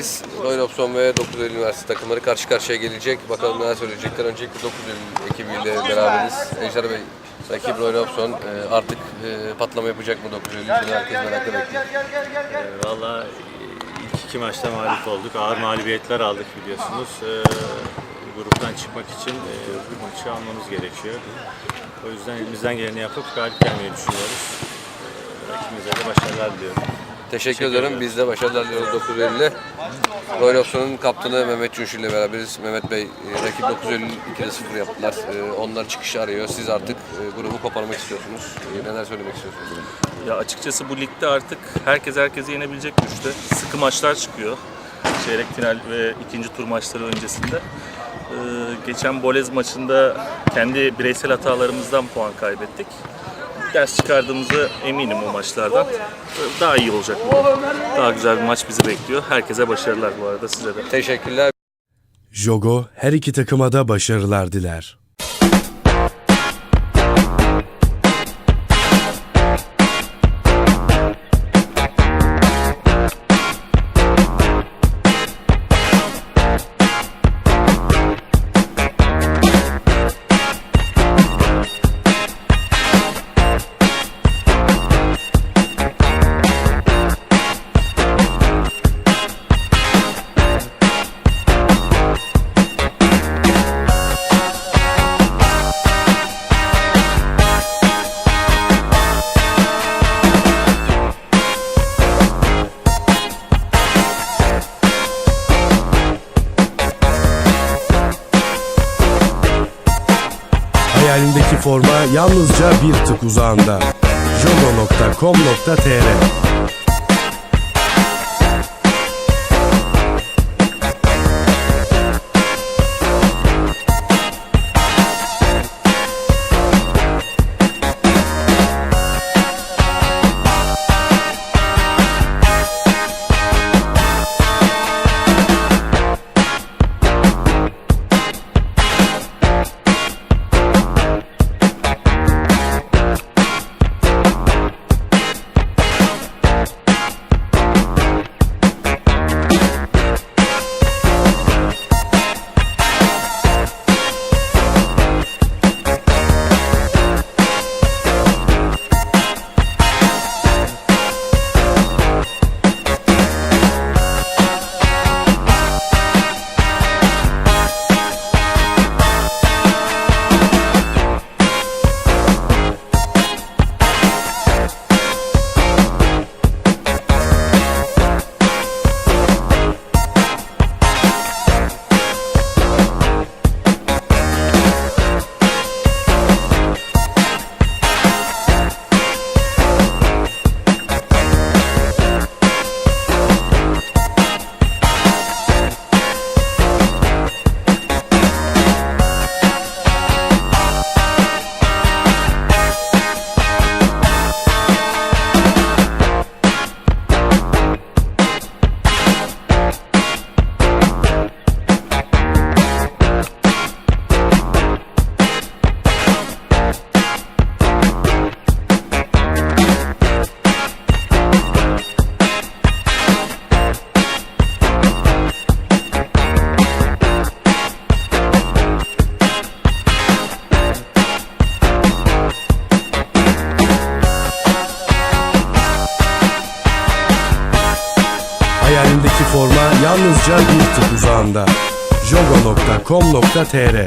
Ankara'dayız. Royal Opson ve 9 Eylül Üniversitesi takımları karşı karşıya gelecek. Bakalım neler söyleyecekler. Öncelikle 9 Eylül ekibiyle beraberiz. Ejder Bey, rakip Royal Opson e, artık e, patlama yapacak mı 9 Eylül? Bunu herkes merakla bekliyor. Ee, Valla ilk iki maçta mağlup olduk. Ağır mağlubiyetler aldık biliyorsunuz. Gruptan çıkmak için e, bu maçı almamız gerekiyor. O yüzden elimizden geleni yapıp galip gelmeyi düşünüyoruz. Ee, Rakibimize de başarılar diliyorum. Teşekkür ederim. Biz de başarılar diliyoruz 9 Eylül'e. Royal Opson'un kaptanı Mehmet Cunşu ile beraberiz. Mehmet Bey, e, rakip 9 Eylül 2'de 0 yaptılar. E, onlar çıkışı arıyor. Siz artık e, grubu koparmak istiyorsunuz. Neler söylemek istiyorsunuz? Ya açıkçası bu ligde artık herkes herkesi yenebilecek güçte. Sıkı maçlar çıkıyor. Çeyrek final ve ikinci tur maçları öncesinde. Geçen Bolez maçında kendi bireysel hatalarımızdan puan kaybettik. Ders çıkardığımızı eminim o maçlardan. Daha iyi olacak bu. Daha güzel bir maç bizi bekliyor. Herkese başarılar bu arada size de. Teşekkürler. Jogo her iki takıma da başarılar diler. Hayalindeki forma yalnızca bir tık uzağında. jogo.com.tr yalnızca bir tık uzağında. jogo.com.tr